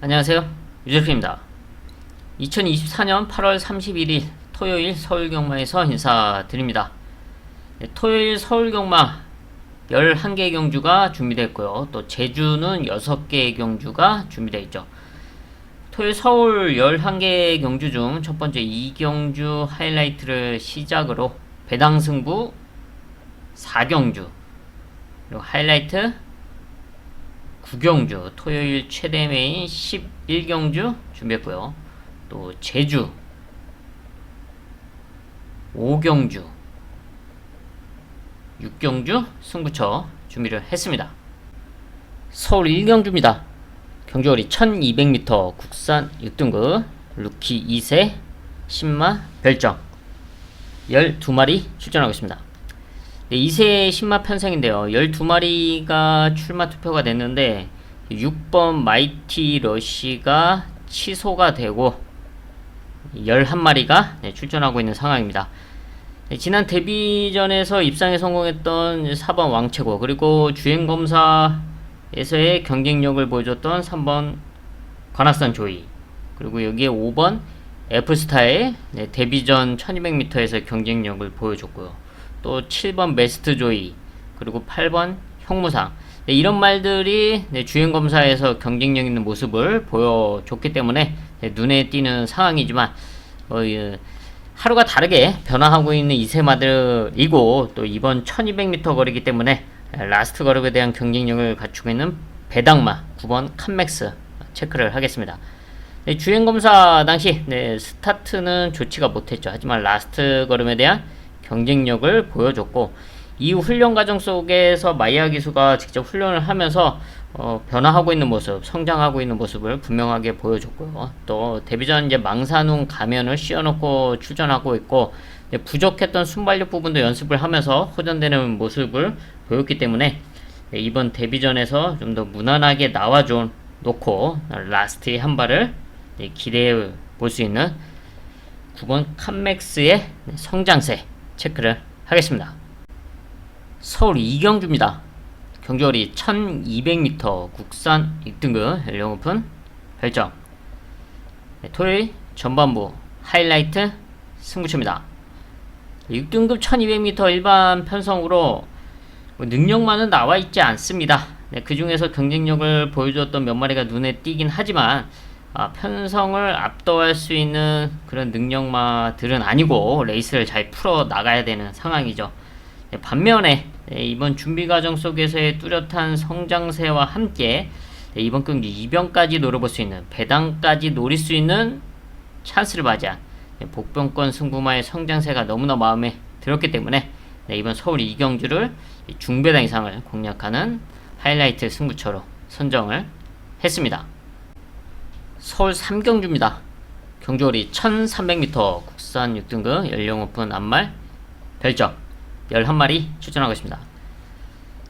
안녕하세요. 유재표입니다. 2024년 8월 31일 토요일 서울 경마에서 인사드립니다. 네, 토요일 서울 경마 11개의 경주가 준비됐고요. 또 제주는 6개의 경주가 준비되어 있죠. 토요일 서울 11개의 경주 중 첫 번째 이경주 하이라이트를 시작으로 배당 승부 4경주 그리고 하이라이트 9경주 토요일 최대 메인 11경주 준비했고요. 또 제주 5경주 6경주 승부처 준비를 했습니다. 서울 1경주입니다. 경주거리 1200m 국산 6등급 루키 2세 10마 별정 12마리 출전하고 있습니다. 네, 2세 신마 편성인데요. 12마리가 출마 투표가 됐는데 6번 마이티 러시가 취소가 되고 11마리가 네, 출전하고 있는 상황입니다. 네, 지난 데뷔전에서 입상에 성공했던 4번 왕채고 그리고 주행검사에서의 경쟁력을 보여줬던 3번 관악산 조이 그리고 여기에 5번 F스타의 네, 데뷔전 1200m에서 경쟁력을 보여줬고요. 또 7번 메스트 조이 그리고 8번 형무상 네, 이런 말들이 네, 주행 검사에서 경쟁력 있는 모습을 보여줬기 때문에 네, 눈에 띄는 상황이지만 어, 예, 하루가 다르게 변화하고 있는 이세마들이고 또 이번 1200m 거리기 때문에 라스트 거리에 대한 경쟁력을 갖추고 있는 배당마 9번 칸맥스 체크를 하겠습니다. 네, 주행 검사 당시 네, 스타트는 좋지가 못했죠. 하지만 라스트 걸음에 대한 경쟁력을 보여줬고 이후 훈련 과정 속에서 마이아 기수가 직접 훈련을 하면서 어, 변화하고 있는 모습, 성장하고 있는 모습을 분명하게 보여줬고요. 또 데뷔전 이제 망사눈 가면을 씌워놓고 출전하고 있고 부족했던 순발력 부분도 연습을 하면서 호전되는 모습을 보였기 때문에 네, 이번 데뷔전에서 좀 더 무난하게 나와줘 놓고 라스트의 한 발을 네, 기대해 볼 수 있는 9번 칸맥스의 성장세 체크를 하겠습니다. 서울 이경주입니다. 경주거리 1200m 국산 1등급 연령 오픈 별정 네, 토요일 전반부 하이라이트 승부처입니다. 6등급 1200m 일반 편성으로 뭐 능력만은 나와 있지 않습니다. 네, 그 중에서 경쟁력을 보여주었던 몇 마리가 눈에 띄긴 하지만 아, 편성을 압도할 수 있는 그런 능력마들은 아니고 레이스를 잘 풀어 나가야 되는 상황이죠. 네, 반면에 네, 이번 준비 과정 속에서의 뚜렷한 성장세와 함께 네, 이번 경기 이변까지 노려볼 수 있는 배당까지 노릴 수 있는 찬스를 맞이한 네, 복병권 승부마의 성장세가 너무나 마음에 들었기 때문에 네, 이번 서울 이경주를 중배당 이상을 공략하는 하이라이트 승부처로 선정을 했습니다. 서울 3경주입니다. 경주거리 1300m 국산 6등급 연령 오픈 암말 별정 11마리 출전하고 있습니다.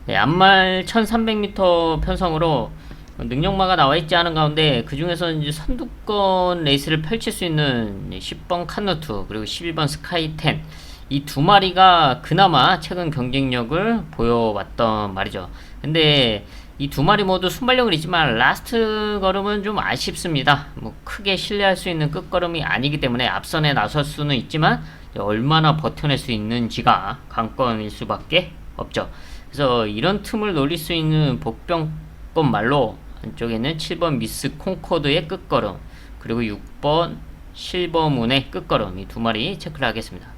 네, 암말 1300m 편성으로 능력마가 나와 있지 않은 가운데 그 중에서 이제 선두권 레이스를 펼칠 수 있는 10번 칸노투 그리고 11번 스카이 10이두 마리가 그나마 최근 경쟁력을 보여왔던 말이죠. 근데 이 두 마리 모두 순발력은 있지만 라스트 걸음은 좀 아쉽습니다. 뭐 크게 신뢰할 수 있는 끝걸음이 아니기 때문에 앞선에 나설 수는 있지만 얼마나 버텨낼 수 있는지가 관건일 수밖에 없죠. 그래서 이런 틈을 노릴 수 있는 복병권 말로 안쪽에는 7번 미스 콩코드의 끝걸음 그리고 6번 실버문의 끝걸음 이 두 마리 체크를 하겠습니다.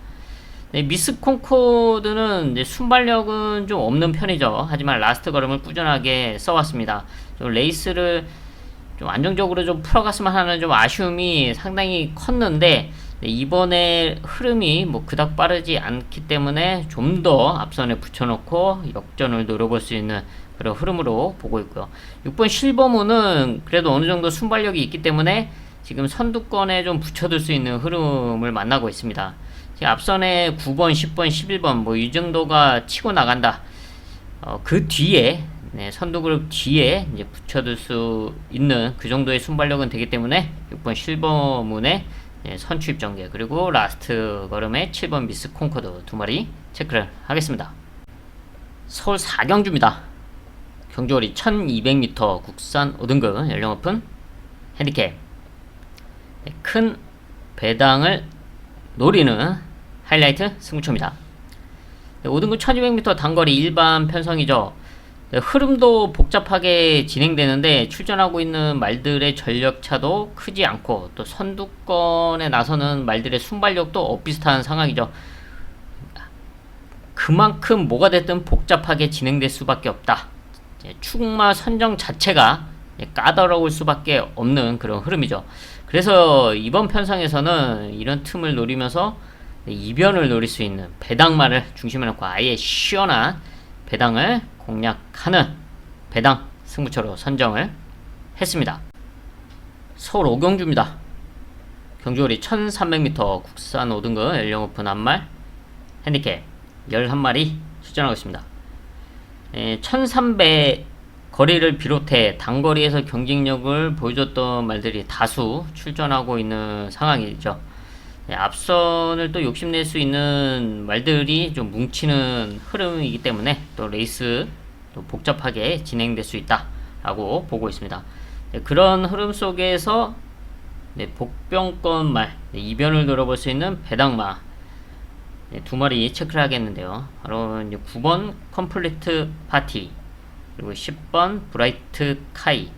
네, 미스 콩코드는 순발력은 좀 없는 편이죠. 하지만 라스트 걸음을 꾸준하게 써왔습니다. 좀 레이스를 좀 안정적으로 좀 풀어갔으면 하는 좀 아쉬움이 상당히 컸는데 네, 이번에 흐름이 뭐 그닥 빠르지 않기 때문에 좀 더 앞선에 붙여놓고 역전을 노려볼 수 있는 그런 흐름으로 보고 있고요. 6번 실버문은 그래도 어느 정도 순발력이 있기 때문에 지금 선두권에 좀 붙여둘 수 있는 흐름을 만나고 있습니다. 앞선에 9번, 10번, 11번 뭐 이 정도가 치고 나간다. 어, 그 뒤에 네, 선두 그룹 뒤에 이제 붙여둘 수 있는 그 정도의 순발력은 되기 때문에 6번 실버문의 네, 선취입 전개 그리고 라스트 걸음에 7번 미스 콩코드 두 마리 체크를 하겠습니다. 서울 4경주입니다. 경주거리 1200m 국산 5등급 연령 오픈 핸디캡 네, 큰 배당을 노리는 하이라이트 승부처입니다. 네, 5등급 1200m 단거리 일반 편성이죠. 네, 흐름도 복잡하게 진행되는데 출전하고 있는 말들의 전력차도 크지 않고 또 선두권에 나서는 말들의 순발력도 엇비슷한 상황이죠. 그만큼 뭐가 됐든 복잡하게 진행될 수밖에 없다. 축마 선정 자체가 까다로울 수밖에 없는 그런 흐름이죠. 그래서 이번 편성에서는 이런 틈을 노리면서 이변을 노릴 수 있는 배당말을 중심에 놓고 아예 시원한 배당을 공략하는 배당 승부처로 선정을 했습니다. 서울 오경주입니다. 경주거리 1300m 국산 5등급 연령 오픈 한말 핸디캡 11마리 출전하고 있습니다. 예, 1300 거리를 비롯해 단거리에서 경쟁력을 보여줬던 말들이 다수 출전하고 있는 상황이죠. 예, 앞선을 또 욕심낼 수 있는 말들이 좀 뭉치는 흐름이기 때문에 또 레이스 또 복잡하게 진행될 수 있다라고 보고 있습니다. 네, 그런 흐름 속에서 네, 복병권 말 네, 이변을 노려볼 수 있는 배당마 네, 두 마리 체크를 하겠는데요. 바로 이제 9번 컴플리트 파티 그리고 10번 브라이트 카이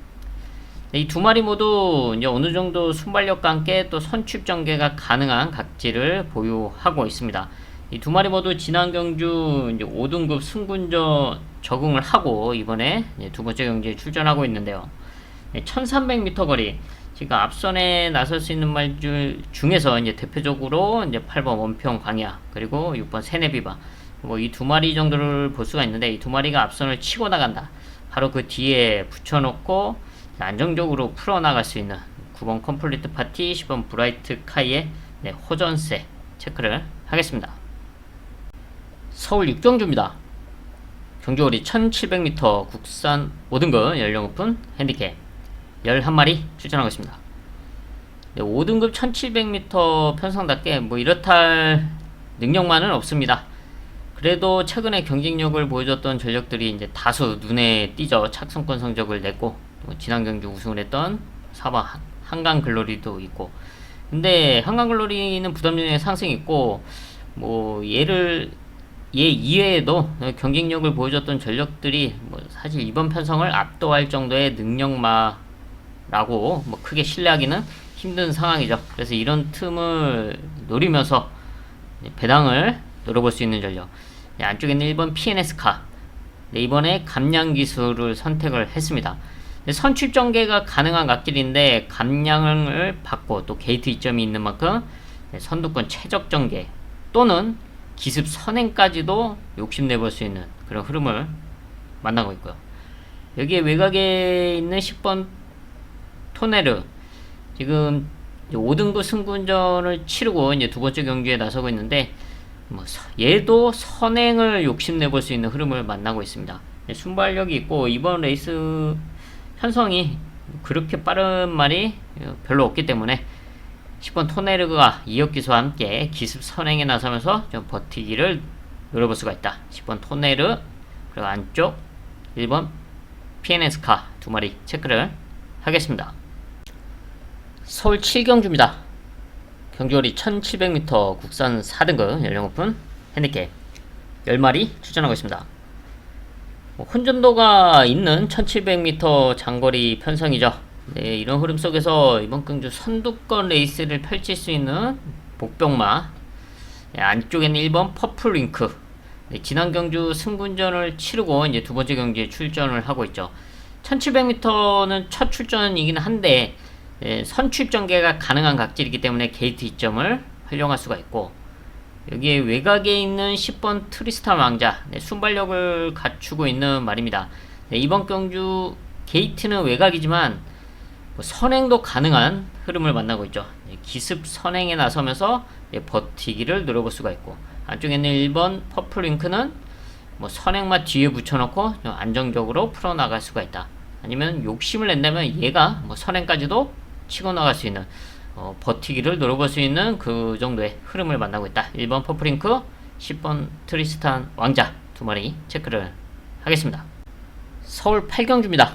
이 두 마리 모두 이제 어느 정도 순발력과 함께 또 선취 전개가 가능한 각지를 보유하고 있습니다. 이 두 마리 모두 지난 경주 이제 5등급 승군저 적응을 하고 이번에 두 번째 경기에 출전하고 있는데요. 1300m 거리 지금 앞선에 나설 수 있는 말들 중에서 이제 대표적으로 이제 8번 원평 광야 그리고 6번 세네비바 뭐 이 두 마리 정도를 볼 수가 있는데 이 두 마리가 앞선을 치고 나간다. 바로 그 뒤에 붙여놓고 안정적으로 풀어나갈 수 있는 9번 컴플리트 파티 10번 브라이트 카이의 네, 호전세 체크를 하겠습니다. 서울 육경주입니다. 경주거리 1700m 국산 5등급 연령 오픈 핸디캡 11마리 출전하고 있습니다. 네, 5등급 1700m 편성답게 뭐 이렇다 능력만은 없습니다. 그래도 최근에 경쟁력을 보여줬던 전력들이 이제 다수 눈에 띄죠. 착승권 성적을 냈고 또 지난 경주 우승을 했던 사바 한강 글로리도 있고 근데 한강 글로리는 부담률의 상승이 있고 뭐 얘를 얘 이외에도 경쟁력을 보여줬던 전력들이 뭐 사실 이번 편성을 압도할 정도의 능력마라고 뭐 크게 신뢰하기는 힘든 상황이죠. 그래서 이런 틈을 노리면서 배당을 노려볼 수 있는 전력. 네, 안쪽에는 1번 PNS카. 네, 이번에 감량 기술을 선택을 했습니다. 네, 선취 전개가 가능한 각질인데 감량을 받고 또 게이트 이점이 있는 만큼 네, 선두권 최적 전개 또는 기습 선행까지도 욕심내볼 수 있는 그런 흐름을 만나고 있고요. 여기에 외곽에 있는 10번 토네르 지금 5등급 승군전을 치르고 이제 두 번째 경기에 나서고 있는데 뭐 얘도 선행을 욕심내볼 수 있는 흐름을 만나고 있습니다. 순발력이 있고 이번 레이스 편성이 그렇게 빠른 말이 별로 없기 때문에 10번 토네르가 이역 기수와 함께 기습 선행에 나서면서 좀 버티기를 노려볼 수가 있다. 10번 토네르 그리고 안쪽 1번 PNS카 두 마리 체크를 하겠습니다. 서울 7경주입니다. 경주거리 1700m 국산 4등급 연령 오픈 핸디캡 10마리 출전하고 있습니다. 뭐 혼전도가 있는 1700m 장거리 편성이죠. 네, 이런 흐름 속에서 이번 경주 선두권 레이스를 펼칠 수 있는 복병마 네, 안쪽에는 1번 퍼플링크 네, 지난 경주 승군전을 치르고 이제 두 번째 경기에 출전을 하고 있죠. 1700m는 첫 출전이긴 한데 예, 선취 전개가 가능한 각질이기 때문에 게이트 이점을 활용할 수가 있고 여기에 외곽에 있는 10번 트리스탄 왕자 네, 순발력을 갖추고 있는 말입니다. 네, 이번 경주 게이트는 외곽이지만 뭐 선행도 가능한 흐름을 만나고 있죠. 네, 기습 선행에 나서면서 네, 버티기를 노려볼 수가 있고 안쪽에는 1번 퍼플 링크는 뭐 선행만 뒤에 붙여놓고 좀 안정적으로 풀어나갈 수가 있다. 아니면 욕심을 낸다면 얘가 뭐 선행까지도 치고 나갈 수 있는 어, 버티기를 노려볼 수 있는 그 정도의 흐름을 만나고 있다. 1번 퍼플링크, 10번 트리스탄 왕자 두 마리 체크를 하겠습니다. 서울 8경주입니다.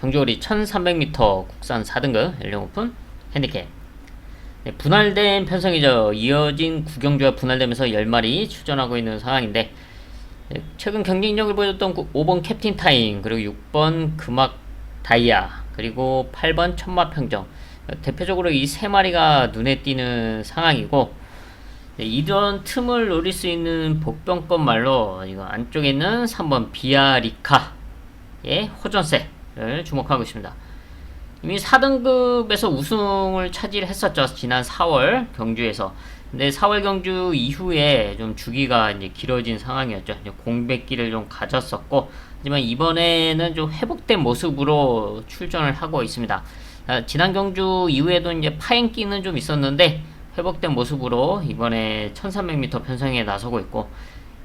경주거리 1300m 국산 4등급 연령 오픈 핸디캡 네, 분할된 편성이죠. 이어진 구경주와 분할되면서 10마리 출전하고 있는 상황인데 네, 최근 경쟁력을 보여줬던 5번 캡틴 타임 그리고 6번 금악 다이아 그리고 8번 천마평정 대표적으로 이 세 마리가 눈에 띄는 상황이고 네, 이런 틈을 노릴 수 있는 복병권 말로 이거 안쪽에 있는 3번 비아리카의 호전세를 주목하고 있습니다. 이미 4등급에서 우승을 차지했었죠. 지난 4월 경주에서. 근데 4월 경주 이후에 좀 주기가 이제 길어진 상황이었죠. 이제 공백기를 좀 가졌었고, 하지만 이번에는 좀 회복된 모습으로 출전을 하고 있습니다. 아, 지난 경주 이후에도 이제 파행기는 좀 있었는데, 회복된 모습으로 이번에 1300m 편성에 나서고 있고,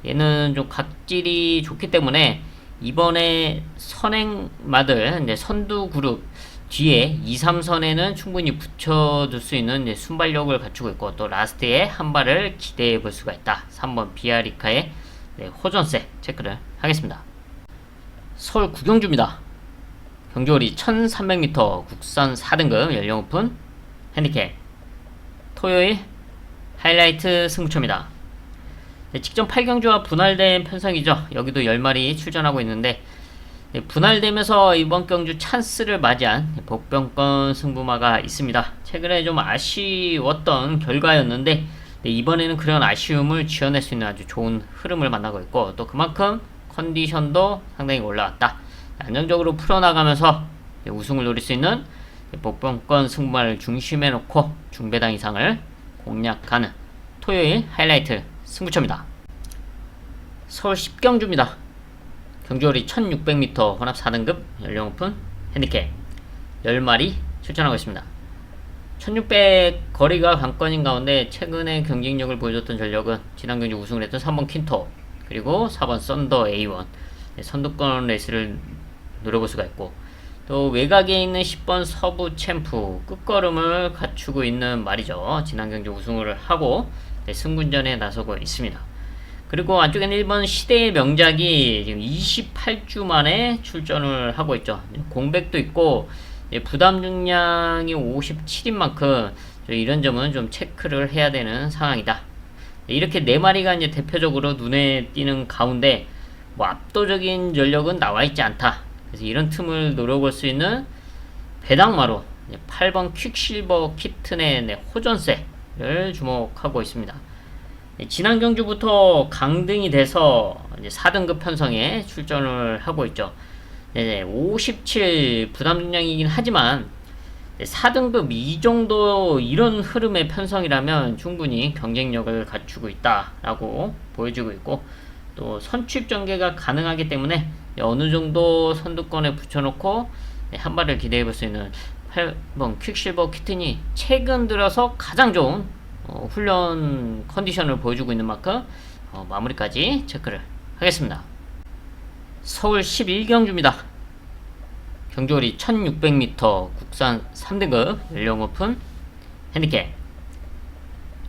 얘는 좀 각질이 좋기 때문에 이번에 선행마들 이제 선두 그룹 뒤에 2, 3선에는 충분히 붙여둘 수 있는 순발력을 갖추고 있고 또 라스트에 한 발을 기대해 볼 수가 있다. 3번 비아리카의 네, 호전세 체크를 하겠습니다. 서울 구경주입니다. 경주거리 1300m 국산 4등급 연령 오픈 핸디캡 토요일 하이라이트 승부처입니다. 네, 직전 8경주와 분할된 편성이죠. 여기도 10마리 출전하고 있는데 네, 분할되면서 이번 경주 찬스를 맞이한 복병권 승부마가 있습니다. 최근에 좀 아쉬웠던 결과였는데 네, 이번에는 그런 아쉬움을 지어낼 수 있는 아주 좋은 흐름을 만나고 있고 또 그만큼 컨디션도 상당히 올라왔다. 안정적으로 풀어나가면서 네, 우승을 노릴 수 있는 복병권 승부마를 중심에 놓고 중배당 이상을 공략하는 토요일 하이라이트 승부처입니다. 서울 10경주입니다. 경주거리 1600m 혼합 4등급 연령 오픈 핸디캡 10마리 출전하고 있습니다. 1600 거리가 관건인 가운데 최근에 경쟁력을 보여줬던 전력은 지난 경주 우승을 했던 3번 킨토 그리고 4번 썬더 A1 네, 선두권 레이스를 노려볼 수가 있고 또 외곽에 있는 10번 서부 챔프 끝걸음을 갖추고 있는 말이죠. 지난 경주 우승을 하고 네, 승군전에 나서고 있습니다. 그리고 안쪽에는 1번 시대의 명작이 지금 28주 만에 출전을 하고 있죠. 공백도 있고 부담 중량이 57인 만큼 이런 점은 좀 체크를 해야 되는 상황이다. 이렇게 네 마리가 이제 대표적으로 눈에 띄는 가운데 뭐 압도적인 전력은 나와 있지 않다. 그래서 이런 틈을 노려볼 수 있는 배당마로 8번 퀵실버 키튼의 호전세를 주목하고 있습니다. 지난 경주부터 강등이 돼서 이제 4등급 편성에 출전을 하고 있죠. 네, 57 부담 중량이긴 하지만 4등급 이 정도 이런 흐름의 편성이라면 충분히 경쟁력을 갖추고 있다라고 보여주고 있고 또 선취입 전개가 가능하기 때문에 어느 정도 선두권에 붙여놓고 한 발을 기대해 볼 수 있는 8번 퀵실버 키튼이 최근 들어서 가장 좋은 어, 훈련 컨디션을 보여주고 있는 만큼 어, 마무리까지 체크를 하겠습니다. 서울 11경주입니다. 경주거리 1600m 국산 3등급 연령 오픈 핸디캡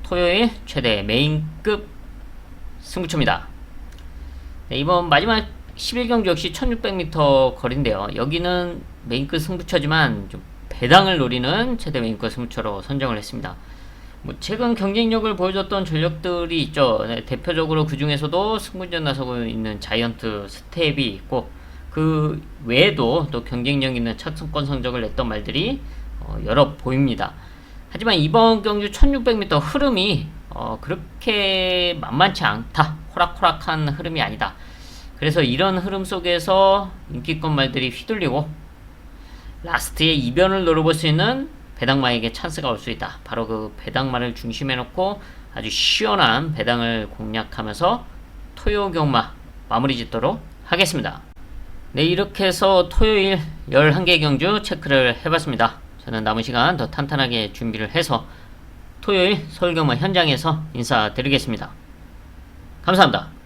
토요일 최대 메인급 승부처입니다. 네, 이번 마지막 11경주 역시 1600m 거리인데요. 여기는 메인급 승부처지만 좀 배당을 노리는 최대 메인급 승부처로 선정을 했습니다. 뭐 최근 경쟁력을 보여줬던 전력들이 있죠. 네, 대표적으로 그 중에서도 승부전 나서고 있는 자이언트 스텝이 있고 그 외에도 또 경쟁력 있는 차승권 성적을 냈던 말들이 어, 여러 보입니다. 하지만 이번 경주 1600m 흐름이 어, 그렇게 만만치 않다. 호락호락한 흐름이 아니다. 그래서 이런 흐름 속에서 인기권 말들이 휘둘리고 라스트의 이변을 노려볼 수 있는 배당마에게 찬스가 올 수 있다. 바로 그 배당마를 중심에 놓고 아주 시원한 배당을 공략하면서 토요 경마 마무리 짓도록 하겠습니다. 네, 이렇게 해서 토요일 11개 경주 체크를 해봤습니다. 저는 남은 시간 더 탄탄하게 준비를 해서 토요일 서울 경마 현장에서 인사드리겠습니다. 감사합니다.